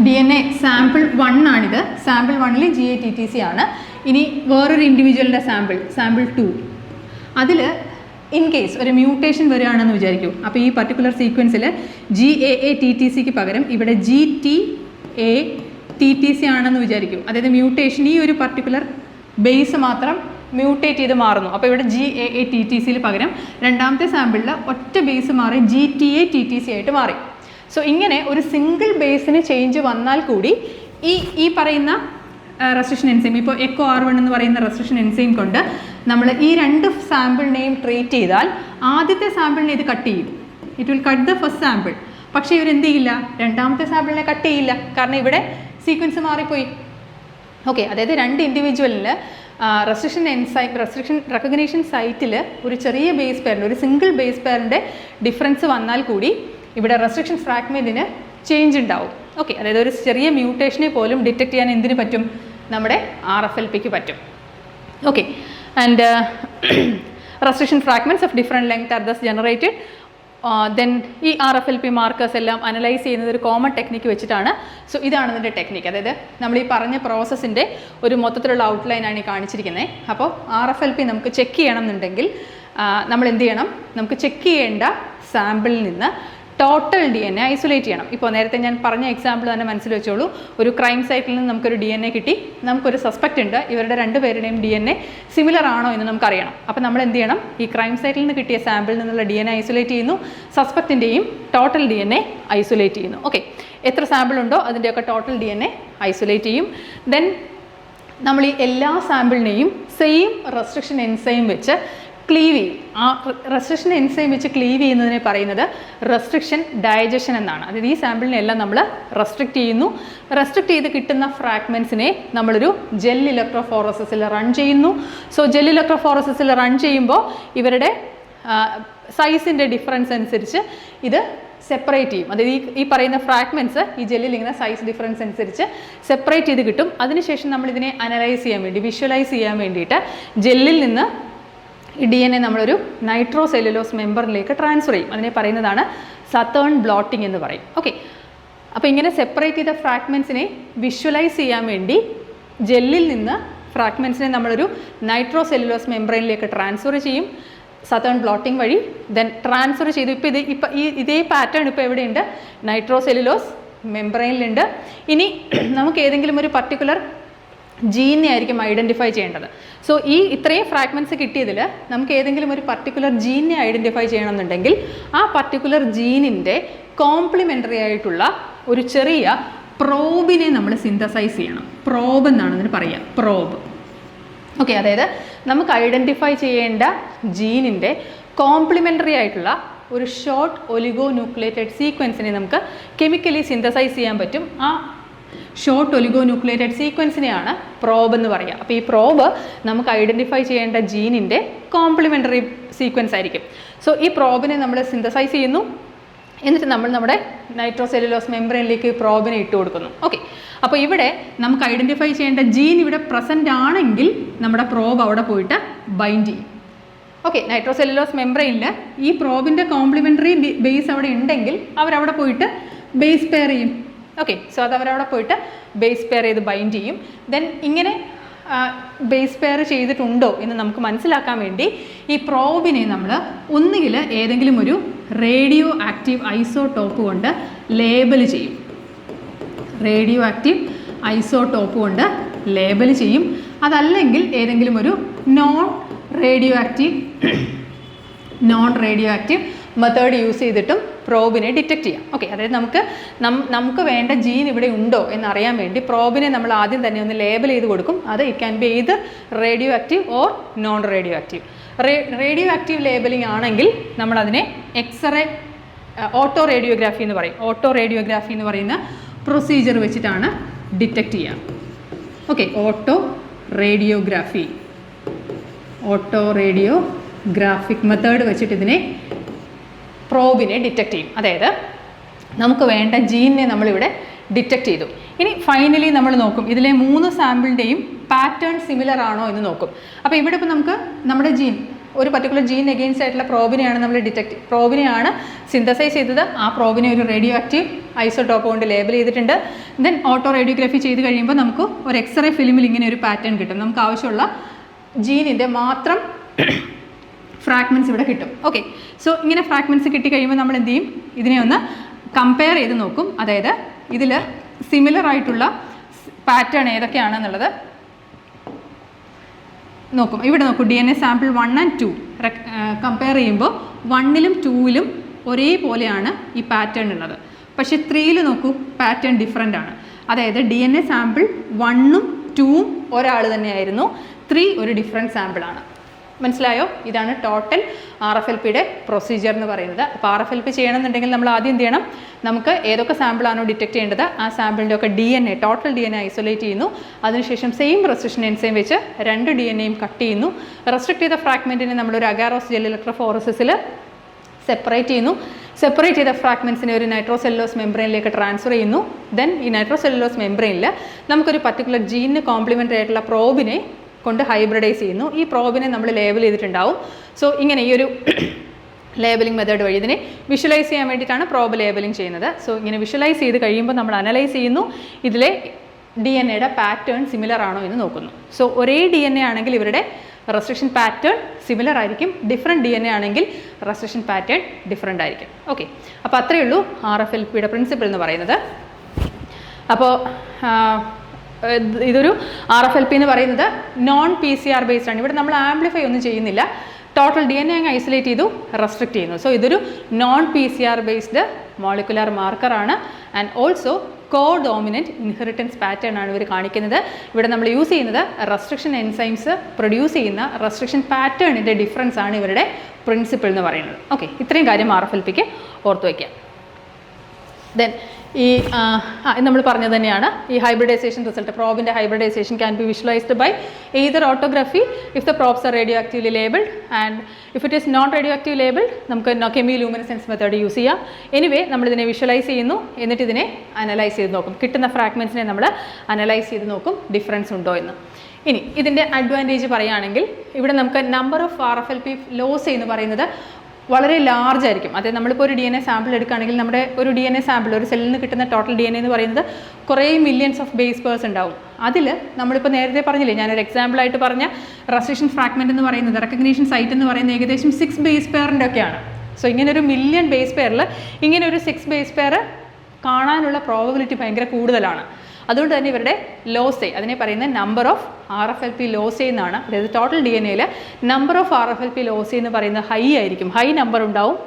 D N A sample one ആണിത്. സാമ്പിൾ വണ്ണിൽ G A T T C ആണ്. ഇനി വേറൊരു ഇൻഡിവിജ്വലിന്റെ സാമ്പിൾ സാമ്പിൾ ടു അതിൽ ഇൻ കേസ് ഒരു മ്യൂട്ടേഷൻ വരികയാണെന്ന് വിചാരിക്കൂ. അപ്പോൾ ഈ particular സീക്വൻസിൽ G A A T T സിക്ക് പകരം ഇവിടെ G T A T T C ആണെന്ന് വിചാരിക്കും. അതായത് മ്യൂട്ടേഷൻ ഈ ഒരു പർട്ടിക്കുലർ ബേസ് മാത്രം മ്യൂട്ടേറ്റ് ചെയ്ത് മാറുന്നു. അപ്പോൾ ഇവിടെ G A A T T സിയിൽ പകരം രണ്ടാമത്തെ സാമ്പിളിൽ ഒറ്റ ബേസ് മാറി G T A T T C ആയിട്ട് മാറി. സോ ഇങ്ങനെ ഒരു സിംഗിൾ ബേസിന് ചേഞ്ച് വന്നാൽ കൂടി ഈ ഈ പറയുന്ന റെസ്ട്രിക്ഷൻ എൻസൈം ഇപ്പോൾ എക്കോ ആർ വൺ എന്ന് പറയുന്ന റെസ്ട്രിക്ഷൻ എൻസൈം കൊണ്ട് നമ്മൾ ഈ രണ്ട് സാമ്പിളിനെയും ട്രീറ്റ് ചെയ്താൽ ആദ്യത്തെ സാമ്പിളിനെ ഇത് കട്ട് ചെയ്യും. It will cut the first sample പക്ഷേ ഇവർ എന്ത് ചെയ്യില്ല? രണ്ടാമത്തെ സാമ്പിളിനെ കട്ട് ചെയ്യില്ല. കാരണം ഇവിടെ സീക്വൻസ് മാറിപ്പോയി. ഓക്കെ അതായത് രണ്ട് ഇൻഡിവിജ്വലിന് റെസ്ട്രിക്ഷൻ എൻസൈ റെസ്ട്രിക്ഷൻ റെക്കഗ്നേഷൻ സൈറ്റിൽ ഒരു ചെറിയ ബേസ് പെയറിന്റെ ഒരു സിംഗിൾ ബേസ് പെയറിന്റെ ഡിഫറൻസ് വന്നാൽ കൂടി ഇവിടെ റെസ്ട്രിക്ഷൻ ഫ്രാഗ്മെന്റിന് ചേഞ്ച് ഉണ്ടാവും. ഓക്കെ അതായത് ഒരു ചെറിയ മ്യൂട്ടേഷനെ പോലും ഡിറ്റക്ട് ചെയ്യാൻ എന്തിന് പറ്റും? നമ്മുടെ ആർ എഫ് എൽ പിക്ക് പറ്റും. Okay and restriction fragments of different length are thus generated then ഈ R F L P markers എല്ലാം അനലൈസ് ചെയ്യുന്നത് ഒരു കോമൺ ടെക്നിക്ക് വെച്ചിട്ടാണ്. സോ ഇതാണ് ഇതിന്റെ ടെക്നിക്ക് അതായത് നമ്മൾ ഈ പറഞ്ഞ പ്രോസസ്സിന്റെ ഒരു മൊത്തത്തിലുള്ള ഔട്ട്ലൈനാണ് ഈ കാണിച്ചിരിക്കുന്നത് അപ്പോൾ ആർ എഫ് എൽ പി നമുക്ക് ചെക്ക് ചെയ്യണം എന്നുണ്ടെങ്കിൽ നമ്മൾ എന്ത് ചെയ്യണം? നമുക്ക് ചെക്ക് ചെയ്യേണ്ട സാമ്പിളിൽ നിന്ന് total D N A isolate ചെയ്യണം. ഇപ്പോൾ നേരത്തെ ഞാൻ പറഞ്ഞ എക്സാമ്പിൾ തന്നെ മനസ്സിൽ വെച്ചോളൂ. ഒരു ക്രൈം സൈറ്റിൽ നിന്ന് നമുക്കൊരു ഡി എൻ എ കിട്ടി. നമുക്കൊരു സസ്പെക്റ്റ് ഉണ്ട്. ഇവരുടെ രണ്ടുപേരുടെയും ഡി എൻ എ സിമിലർ ആണോ എന്ന് നമുക്കറിയണം. അപ്പോൾ നമ്മൾ എന്ത് ചെയ്യണം? ഈ ക്രൈം സൈറ്റിൽ നിന്ന് കിട്ടിയ സാമ്പിളിൽ നിന്നുള്ള ഡി എൻ എ ഐസൊലേറ്റ് ചെയ്യുന്നു. സസ്പെക്റ്റിന്റെയും total D N A isolate ചെയ്യുന്നു. ഓക്കെ എത്ര സാമ്പിൾ ഉണ്ടോ? അതിന്റെയൊക്കെ total D N A isolate ചെയ്യും. ദെൻ നമ്മൾ ഈ എല്ലാ സാമ്പിളിനെയും സെയിം റെസ്ട്രിക്ഷൻ എൻസൈം വെച്ച് ക്ലീവ് ചെയ്യും. ആ റെസ്ട്രിക്ഷൻ എൻസൈം വെച്ച് ക്ലീവ് ചെയ്യുന്നതിനെ പറയുന്നത് റെസ്ട്രിക്ഷൻ ഡയജഷൻ എന്നാണ്. അതായത് ഈ സാമ്പിളിനെല്ലാം നമ്മൾ റെസ്ട്രിക്റ്റ് ചെയ്യുന്നു. റെസ്ട്രിക്റ്റ് ചെയ്ത് കിട്ടുന്ന ഫ്രാഗ്മെൻസിനെ നമ്മളൊരു ജെൽ ഇലക്ട്രോഫോറസിൽ റൺ ചെയ്യുന്നു. സോ ജെൽ ഇലക്ട്രോഫോറസിൽ റൺ ചെയ്യുമ്പോൾ ഇവരുടെ സൈസിന്റെ ഡിഫറൻസ് അനുസരിച്ച് ഇത് സെപ്പറേറ്റ് ചെയ്യും. അതായത് ഈ ഈ പറയുന്ന ഫ്രാഗ്മെന്റ്സ് ഈ ജെല്ലിൽ ഇങ്ങനെ സൈസ് ഡിഫറൻസ് അനുസരിച്ച് സെപ്പറേറ്റ് ചെയ്ത് കിട്ടും. അതിനുശേഷം നമ്മൾ ഇതിനെ അനലൈസ് ചെയ്യാൻ വേണ്ടി വിഷ്വലൈസ് ചെയ്യാൻ വേണ്ടിയിട്ട് ജെല്ലിൽ നിന്ന് ഡി എൻ എ നമ്മളൊരു നൈട്രോ സെല്ലുലോസ് മെമ്പറിലേക്ക് ട്രാൻസ്ഫർ ചെയ്യും. അതിനെ പറയുന്നതാണ് സത്തേൺ ബ്ലോട്ടിംഗ് എന്ന് പറയും. ഓക്കെ അപ്പോൾ ഇങ്ങനെ സെപ്പറേറ്റ് ചെയ്ത ഫ്രാഗ്മെൻസിനെ വിഷ്വലൈസ് ചെയ്യാൻ വേണ്ടി ജെല്ലിൽ നിന്ന് ഫ്രാഗ്മെൻസിനെ നമ്മളൊരു നൈട്രോ സെല്ലുലോസ് മെമ്പറൈനിലേക്ക് ട്രാൻസ്ഫർ ചെയ്യും. സത്തേൺ ബ്ലോട്ടിംഗ് വഴി ദെൻ ട്രാൻസ്ഫർ ചെയ്തു. ഇപ്പോൾ ഇത് ഇപ്പം ഈ ഇതേ പാറ്റേൺ ഇപ്പോൾ എവിടെയുണ്ട്? നൈട്രോ സെല്ലുലോസ് മെമ്പറൈനിലുണ്ട് ഇനി നമുക്ക് ഏതെങ്കിലും ഒരു പർട്ടിക്കുലർ ജീനെ ആയിരിക്കും ഐഡന്റിഫൈ ചെയ്യേണ്ടത്. സോ ഈ ഇത്രയും ഫ്രാഗ്മെന്റ്സ് കിട്ടിയതിൽ നമുക്ക് ഏതെങ്കിലും ഒരു പർട്ടിക്കുലർ ജീനെ ഐഡന്റിഫൈ ചെയ്യണമെന്നുണ്ടെങ്കിൽ ആ പർട്ടിക്കുലർ ജീനിന്റെ കോംപ്ലിമെന്ററി ആയിട്ടുള്ള ഒരു ചെറിയ പ്രോബിനെ നമ്മൾ സിന്തസൈസ് ചെയ്യണം. പ്രോബ് എന്നാണ് അതിന് പറയുക. പ്രോബ് ഓക്കെ അതായത് നമുക്ക് ഐഡന്റിഫൈ ചെയ്യേണ്ട ജീനിന്റെ കോംപ്ലിമെന്ററി ആയിട്ടുള്ള ഒരു ഷോർട്ട് ഒലിഗോ ന്യൂക്ലിയേറ്റഡ് സീക്വൻസിനെ നമുക്ക് കെമിക്കലി സിന്തസൈസ് ചെയ്യാൻ പറ്റും. ആ ഷോർട്ട് ഒലിഗോ ന്യൂക്ലിയേറ്റഡ് സീക്വൻസിനെയാണ് പ്രോബ് എന്ന് പറയുക. അപ്പോൾ ഈ പ്രോബ് നമുക്ക് ഐഡന്റിഫൈ ചെയ്യേണ്ട ജീനിന്റെ കോംപ്ലിമെന്ററി സീക്വൻസ് ആയിരിക്കും. സോ ഈ പ്രോബിനെ നമ്മൾ സിന്തസൈസ് ചെയ്യുന്നു. എന്നിട്ട് നമ്മൾ നമ്മുടെ നൈട്രോസെല്ലുലോസ് മെമ്പറിനിലേക്ക് പ്രോബിനെ ഇട്ട് കൊടുക്കുന്നു. ഓക്കെ അപ്പോൾ ഇവിടെ നമുക്ക് ഐഡന്റിഫൈ ചെയ്യേണ്ട ജീൻ ഇവിടെ പ്രസന്റ് ആണെങ്കിൽ നമ്മുടെ പ്രോബ് അവിടെ പോയിട്ട് ബൈൻഡ് ചെയ്യും. ഓക്കെ നൈട്രോസെല്ലുലോസ് മെംബ്രെയിനിൽ ഈ പ്രോബിന്റെ കോംപ്ലിമെന്ററി ബേസ് അവിടെ ഉണ്ടെങ്കിൽ അവരവിടെ പോയിട്ട് ബേസ് പെയർ ചെയ്യും. ഓക്കെ സോ അത് അവരവിടെ പോയിട്ട് ബേസ് പെയർ ചെയ്ത് ബൈൻഡ് ചെയ്യും. ദെൻ ഇങ്ങനെ ബേസ് പെയർ ചെയ്തിട്ടുണ്ടോ എന്ന് നമുക്ക് മനസ്സിലാക്കാൻ വേണ്ടി ഈ പ്രോബിനെ നമ്മൾ ഒന്നുകിൽ ഏതെങ്കിലും ഒരു റേഡിയോ ആക്റ്റീവ് ഐസോടോപ്പ് കൊണ്ട് ലേബൽ ചെയ്യും. റേഡിയോ ആക്റ്റീവ് ഐസോടോപ്പ് കൊണ്ട് ലേബൽ ചെയ്യും. അതല്ലെങ്കിൽ ഏതെങ്കിലും ഒരു non radioactive non radioactive method use ചെയ്തിട്ടും പ്രോബിനെ ഡിറ്റക്റ്റ് ചെയ്യാം. ഓക്കെ അതായത് നമുക്ക് നമുക്ക് വേണ്ട ജീൻ ഇവിടെ ഉണ്ടോ എന്നറിയാൻ വേണ്ടി പ്രോബിനെ നമ്മൾ ആദ്യം തന്നെ ഒന്ന് ലേബൽ ചെയ്ത് കൊടുക്കും. അത് ഇറ്റ് ക്യാൻ ബി ഇത് radioactive or non radioactive radioactive labelling ആണെങ്കിൽ നമ്മളതിനെ എക്സ്റേ ഓട്ടോ റേഡിയോഗ്രാഫി എന്ന് പറയും. ഓട്ടോ റേഡിയോഗ്രാഫി എന്ന് പറയുന്ന പ്രൊസീജിയർ വെച്ചിട്ടാണ് ഡിറ്റക്റ്റ് ചെയ്യുക okay autoradiography autoradiographic method വെച്ചിട്ട് ഇതിനെ പ്രോബിനെ ഡിറ്റക്ട് ചെയ്യും. അതായത് നമുക്ക് വേണ്ട ജീനിനെ നമ്മളിവിടെ ഡിറ്റക്ട് ചെയ്തു. ഇനി ഫൈനലി നമ്മൾ നോക്കും. ഇതിലെ മൂന്ന് സാമ്പിളിന്റെയും പാറ്റേൺ സിമിലർ ആണോ എന്ന് നോക്കും. അപ്പോൾ ഇവിടെ ഇപ്പോൾ നമുക്ക് നമ്മുടെ ജീൻ ഒരു പർട്ടിക്കുലർ ജീൻ എഗെയിൻസ്റ്റ് ആയിട്ടുള്ള പ്രോബിനെയാണ് നമ്മൾ ഡിറ്റക്ട് പ്രോബിനെയാണ് സിന്തസൈസ് ചെയ്തത്. ആ പ്രോബിനെ ഒരു റേഡിയോ ആക്റ്റീവ് ഐസോടോപ്പ് കൊണ്ട് ലേബൽ ചെയ്തിട്ടുണ്ട്. ദെൻ ഓട്ടോ റേഡിയോഗ്രാഫി ചെയ്ത് കഴിയുമ്പോൾ നമുക്ക് ഒരു എക്സ്റേ ഫിലിമിൽ ഇങ്ങനെ ഒരു പാറ്റേൺ കിട്ടും. നമുക്ക് ആവശ്യമുള്ള ജീനിന്റെ മാത്രം ഫ്രാഗ്മെന്റ്സ് ഇവിടെ കിട്ടും. ഓക്കെ സോ ഇങ്ങനെ ഫ്രാഗ്മെന്റ്സ് കിട്ടി കഴിയുമ്പോൾ നമ്മൾ എന്ത് ചെയ്യും? ഇതിനെ ഒന്ന് കമ്പയർ ചെയ്ത് നോക്കും. അതായത് ഇതിൽ സിമിലർ ആയിട്ടുള്ള പാറ്റേൺ ഏതൊക്കെയാണെന്നുള്ളത് നോക്കും. ഇവിടെ നോക്കൂ. D N A sample one and two compare ചെയ്യുമ്പോൾ വണ്ണിലും ടൂവിലും ഒരേപോലെയാണ് ഈ പാറ്റേൺ ഉള്ളത്. പക്ഷേ ത്രീയിൽ നോക്കൂ പാറ്റേൺ ഡിഫറെന്റ് ആണ്. അതായത് ഡി എൻ എ സാമ്പിൾ വണ്ണും ടൂവും ഒരാൾ തന്നെയായിരുന്നു. ത്രീ ഒരു ഡിഫറെന്റ് സാമ്പിളാണ് മനസ്സിലായോ? ഇതാണ് ടോട്ടൽ ആർ എഫ് എൽ പിയുടെ പ്രൊസീജിയർ എന്ന് പറയുന്നത്. അപ്പോൾ ആർ എഫ് എൽ പി ചെയ്യണമെന്നുണ്ടെങ്കിൽ നമ്മൾ ആദ്യം എന്ത് ചെയ്യണം? നമുക്ക് ഏതൊക്കെ സാമ്പിളാണോ ഡിറ്റക്ട് ചെയ്യേണ്ടത്? ആ സാമ്പിളിന്റെ ഒക്കെ D N A total D N A isolate ചെയ്യുന്നു. അതിനുശേഷം സെയിം റെസ്ട്രിക്ഷൻ എൻസൈം വെച്ച് രണ്ട് ഡി എൻ എയും കട്ട് ചെയ്യുന്നു. റെസ്ട്രിക്ട് ചെയ്ത ഫ്രാഗ്മെന്റിനെ നമ്മളൊരു അഗാറോസ് ജെൽ ഇലക്ട്രോഫോറസിൽ സെപ്പറേറ്റ് ചെയ്യുന്നു. സെപ്പറേറ്റ് ചെയ്ത ഫ്രാഗ്മെൻസിനെ ഒരു നൈട്രോസെല്ലോസ് മെംബ്രെയിനിലേക്ക് ട്രാൻസ്ഫർ ചെയ്യുന്നു. ദെൻ ഈ നൈട്രോസെല്ലോസ് മെംബ്രെയിനിൽ നമുക്കൊരു പർട്ടിക്കുലർ ജീനിന് കോംപ്ലിമെന്ററി ആയിട്ടുള്ള പ്രോബിനെ കൊണ്ട് ഹൈബ്രിഡൈസ് ചെയ്യുന്നു. ഈ പ്രോബിനെ നമ്മൾ ലേബൽ ചെയ്തിട്ടുണ്ടാവും. സോ ഇങ്ങനെ ഈ ഒരു ലേബലിംഗ് മെത്തേഡ് വഴി ഇതിനെ വിഷ്വലൈസ് ചെയ്യാൻ വേണ്ടിയിട്ടാണ് പ്രോബ് ലേബലിംഗ് ചെയ്യുന്നത്. സോ ഇങ്ങനെ വിഷ്വലൈസ് ചെയ്ത് കഴിയുമ്പോൾ നമ്മൾ അനലൈസ് ചെയ്യുന്നു. ഇതിലെ ഡി എൻ എയുടെ പാറ്റേൺ സിമിലർ ആണോ എന്ന് നോക്കുന്നു. സോ ഒരേ ഡി എൻ എ ആണെങ്കിൽ ഇവരുടെ റെസ്ട്രിക്ഷൻ പാറ്റേൺ സിമിലർ ആയിരിക്കും. ഡിഫറെന്റ് ഡി എൻ എ ആണെങ്കിൽ റെസ്ട്രിക്ഷൻ പാറ്റേൺ ഡിഫറെന്റ് ആയിരിക്കും. ഓക്കെ അപ്പോൾ അത്രയേ ഉള്ളൂ ആർ എഫ് എൽ പിയുടെ പ്രിൻസിപ്പിൾ എന്ന് പറയുന്നത്. അപ്പോൾ ഇതൊരു ആർ എഫ് എൽ പി എന്ന് പറയുന്നത് non P C R based ആണ്. ഇവിടെ നമ്മൾ ആംപ്ലിഫൈ ഒന്നും ചെയ്യുന്നില്ല. ടോട്ടൽ ഡി എൻ എ അങ്ങ് ഐസൊലേറ്റ് ചെയ്തു റെസ്ട്രിക്ട് ചെയ്യുന്നു. സോ ഇതൊരു non P C R based molecular മാർക്കറാണ് and also co dominant inheritance pattern ആണ് ഇവർ കാണിക്കുന്നത്. ഇവിടെ നമ്മൾ യൂസ് ചെയ്യുന്നത് റെസ്ട്രിക്ഷൻ എൻസൈംസ് പ്രൊഡ്യൂസ് ചെയ്യുന്ന റെസ്ട്രിക്ഷൻ പാറ്റേണിന്റെ ഡിഫറൻസ് ആണ് ഇവരുടെ പ്രിൻസിപ്പിൾ എന്ന് പറയുന്നത്. ഓക്കെ ഇത്രയും കാര്യം ആർ എഫ് എൽ പിക്ക് ഓർത്ത് വയ്ക്കാം ദെൻ ഈ നമ്മൾ പറഞ്ഞത് തന്നെയാണ്. ഈ hybridisation result പ്രോബിന്റെ hybridisation can be visualised by either autography if the probes are radioactively labelled and if it is not radioactive labelled നമുക്ക് കെമി ലൂമിനസെൻസ് മെത്തേഡ് യൂസ് ചെയ്യാം. എനിവേ നമ്മളിതിനെ വിഷ്വലൈസ് ചെയ്യുന്നു. എന്നിട്ട് ഇതിനെ അനലൈസ് ചെയ്ത് നോക്കും. കിട്ടുന്ന ഫ്രാഗ്മെൻസിനെ നമ്മൾ അനലൈസ് ചെയ്ത് നോക്കും. ഡിഫറൻസ് ഉണ്ടോ എന്ന്. ഇനി ഇതിന്റെ അഡ്വാന്റേജ് പറയുകയാണെങ്കിൽ ഇവിടെ നമുക്ക് number of R F L P loci എന്ന് പറയുന്നത് വളരെ ലാർജ് ആയിരിക്കും. അതായത് നമ്മളിപ്പോൾ ഒരു ഡി എൻ എ സാമ്പിൾ എടുക്കുകയാണെങ്കിൽ നമ്മുടെ ഒരു ഡി എൻ എ സാമ്പിൾ ഒരു സെല്ലിൽ നിന്ന് കിട്ടുന്ന ടോട്ടൽ ഡി എൻ എ എന്ന് പറയുന്നത് കുറേ മില്യൺസ് ഓഫ് ബേസ് പേഴ്സ് ഉണ്ടാവും. അതിൽ നമ്മളിപ്പോൾ നേരത്തെ പറഞ്ഞില്ലേ ഞാനൊരു എക്സാമ്പിളായിട്ട് പറഞ്ഞ റെസ്ട്രിക്ഷൻ ഫ്രാഗ്മെന്റ് എന്ന് പറയുന്നത് റെക്കഗ്നീഷൻ സൈറ്റ് എന്ന് പറയുന്നത് ഏകദേശം സിക്സ് ബേസ് പെയറിന്റെ ഒക്കെയാണ്. സോ ഇങ്ങനെ ഒരു മില്യൺ ബേസ് പെയറിൽ ഇങ്ങനെ ഒരു സിക്സ് ബേസ് പെയർ കാണാനുള്ള പ്രോബബിലിറ്റി ഭയങ്കര കൂടുതലാണ്. അതുകൊണ്ട് തന്നെ ഇവരുടെ ലോസെ അതിനെ പറയുന്ന number of R F L P loci എന്നാണ്. അതായത് ടോട്ടൽ ഡി എൻ എയിൽ number of R F L P loci എന്ന് പറയുന്നത് ഹൈ ആയിരിക്കും. ഹൈ നമ്പർ ഉണ്ടാവും.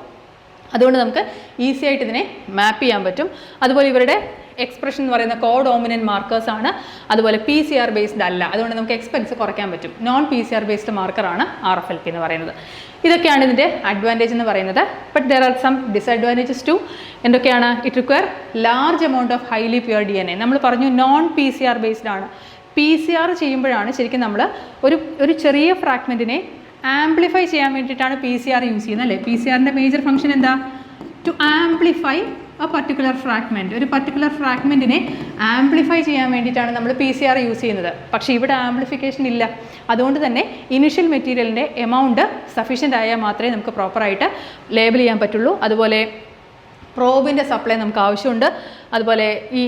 അതുകൊണ്ട് നമുക്ക് ഈസി ആയിട്ട് ഇതിനെ മാപ്പ് ചെയ്യാൻ പറ്റും. അതുപോലെ ഇവരുടെ എക്സ്പ്രഷൻ എന്ന് പറയുന്ന കോ ഡോമിനൻ മാർക്കേഴ്സ് ആണ്. അതുപോലെ പി സി ആർ ബേസ്ഡ് അല്ല. അതുകൊണ്ട് നമുക്ക് എക്സ്പെൻസ് കുറയ്ക്കാൻ പറ്റും. Non P C R based മാർക്കറാണ് R F L P എന്ന് പറയുന്നത്. ഇതൊക്കെയാണ് ഇതിന്റെ അഡ്വാന്റേജ് എന്ന് പറയുന്നത്. But there are some disadvantages too എന്തൊക്കെയാണ്? It require large amount of highly pure D N A നമ്മൾ പറഞ്ഞു non P C R based ആണ്. പി സി ആർ ചെയ്യുമ്പോഴാണ് ശരിക്കും നമ്മൾ ഒരു ഒരു ചെറിയ ഫ്രാഗ്മെന്റിനെ ആംപ്ലിഫൈ ചെയ്യാൻ വേണ്ടിയിട്ടാണ് പി സി ആർ യൂസ് ചെയ്യുന്നത് അല്ലേ? പി സി ആറിന്റെ മേജർ ഫംഗ്ഷൻ എന്താ? ടു ആംപ്ലിഫൈ ആ പർട്ടിക്കുലർ ഫ്രാഗ്മെന്റ് ഒരു പർട്ടിക്കുലർ ഫ്രാഗ്മെന്റിനെ ആംപ്ലിഫൈ ചെയ്യാൻ വേണ്ടിയിട്ടാണ് നമ്മൾ പി സി ആർ യൂസ് ചെയ്യുന്നത്. പക്ഷേ ഇവിടെ ആംപ്ലിഫിക്കേഷൻ ഇല്ല. അതുകൊണ്ട് തന്നെ ഇനിഷ്യൽ മെറ്റീരിയലിന്റെ എമൗണ്ട് സഫീഷ്യന്റ് ആയാൽ മാത്രമേ നമുക്ക് പ്രോപ്പറായിട്ട് ലേബൽ ചെയ്യാൻ പറ്റുള്ളൂ. അതുപോലെ പ്രോബിന്റെ സപ്ലൈ നമുക്ക് ആവശ്യമുണ്ട്. അതുപോലെ ഈ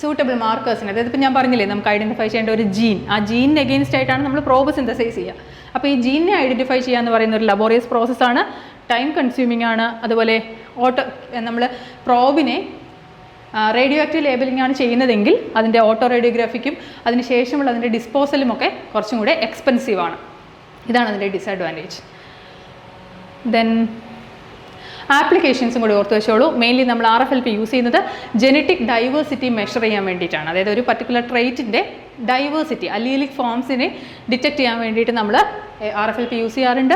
സൂട്ടബിൾ മാർക്കേഴ്സിന് അതായത് ഇപ്പം ഞാൻ പറഞ്ഞില്ലേ നമുക്ക് ഐഡന്റിഫൈ ചെയ്യേണ്ട ഒരു ജീൻ ആ ജീനിന് എഗെയിൻസ്റ്റ് ആയിട്ടാണ് നമ്മൾ പ്രോബ് സിന്തസൈസ് ചെയ്യുക. അപ്പോൾ ഈ ജീനിനെ ഐഡന്റിഫൈ ചെയ്യുക എന്ന് പറയുന്ന ഒരു ലബോറിയസ് പ്രോസസ്സാണ് ടൈം കൺസ്യൂമിംഗ് ആണ്. അതുപോലെ ഓട്ടോ നമ്മൾ പ്രോബിനെ റേഡിയോ ആക്റ്റീവ് ലേബലിംഗ് ആണ് ചെയ്യുന്നതെങ്കിൽ അതിന്റെ ഓട്ടോ റേഡിയോഗ്രാഫിക്കും അതിന് ശേഷമുള്ള അതിന്റെ ഡിസ്പോസലും ഒക്കെ കുറച്ചും കൂടെ എക്സ്പെൻസീവ് ആണ്. ഇതാണ് അതിന്റെ ഡിസഡ്വാന്റേജ് ദെൻ ആപ്ലിക്കേഷൻസും കൂടി ഓർത്ത് വെച്ചോളൂ. മെയിൻലി നമ്മൾ R F L P use ചെയ്യുന്നത് ജനറ്റിക് ഡൈവേഴ്സിറ്റി മെഷർ ചെയ്യാൻ വേണ്ടിയിട്ടാണ്. അതായത് ഒരു പർട്ടിക്കുലർ ട്രേറ്റിന്റെ ഡൈവേഴ്സിറ്റി അലീലിക് ഫോംസിനെ ഡിറ്റക്ട് ചെയ്യാൻ വേണ്ടിയിട്ട് നമ്മൾ R F L P use ചെയ്യാറുണ്ട്.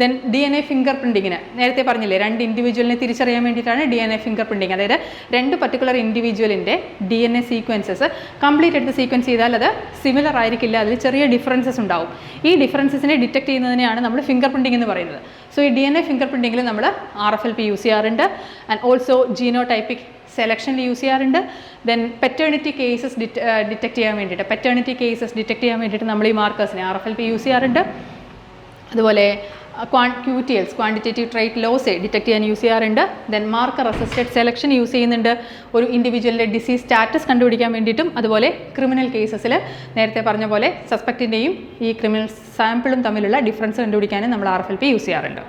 Then D N A finger പ്രിന്റിങ്ങിന് നേരത്തെ പറഞ്ഞില്ലേ രണ്ട് ഇൻഡിവിജ്വലിനെ തിരിച്ചറിയാൻ വേണ്ടിയിട്ടാണ് D N A finger printing അതായത് രണ്ട് particular ഇൻഡിവിജ്വലിന്റെ D N A sequences complete എടുത്ത് സീക്വൻസ് ചെയ്താൽ അത് സിമിലർ ആയിരിക്കില്ല. അതിൽ ചെറിയ ഡിഫറൻസസ് ഉണ്ടാവും. ഈ ഡിഫറൻസസിനെ ഡിറ്റക്ട് ചെയ്യുന്നതിനെയാണ് നമ്മൾ ഫിംഗർ പ്രിന്റിംഗ് എന്ന് പറയുന്നത്. സോ ഈ ഡി എൻ എ ഫിംഗർ പ്രിന്റിങ്ങിൽ നമ്മൾ R F L P use ചെയ്യാറുണ്ട്. ആൻഡ് ഓൾസോ ജീനോടൈപ്പിക് സെലക്ഷനിൽ യൂസ് ചെയ്യാറുണ്ട്. ദെൻ പെറ്റേണിറ്റി കേസസ് ഡിറ്റക്ട് ചെയ്യാൻ വേണ്ടിയിട്ട്. പെറ്റേണിറ്റി കേസസ് ഡിറ്റക്ട് ചെയ്യാൻ വേണ്ടിയിട്ട് നമ്മൾ ഈ മാർക്കേഴ്സിനെ R F L P use ചെയ്യാറുണ്ട്. അതുപോലെ Q T Ls quantitative trait loci detect ചെയ്യാൻ യൂസ് ചെയ്യാറുണ്ട്. Then marker assisted selection use ചെയ്യുന്നുണ്ട്. ഒരു ഇൻഡിവിജ്വലിന്റെ ഡിസീസ് സ്റ്റാറ്റസ് കണ്ടുപിടിക്കാൻ വേണ്ടിയിട്ടും. അതുപോലെ ക്രിമിനൽ കേസസിൽ നേരത്തെ പറഞ്ഞ പോലെ സസ്പെക്റ്റിന്റെയും ഈ ക്രിമിനൽ സാമ്പിളും തമ്മിലുള്ള ഡിഫറൻസ് കണ്ടുപിടിക്കാനും നമ്മൾ R F L P use ചെയ്യാറുണ്ട്.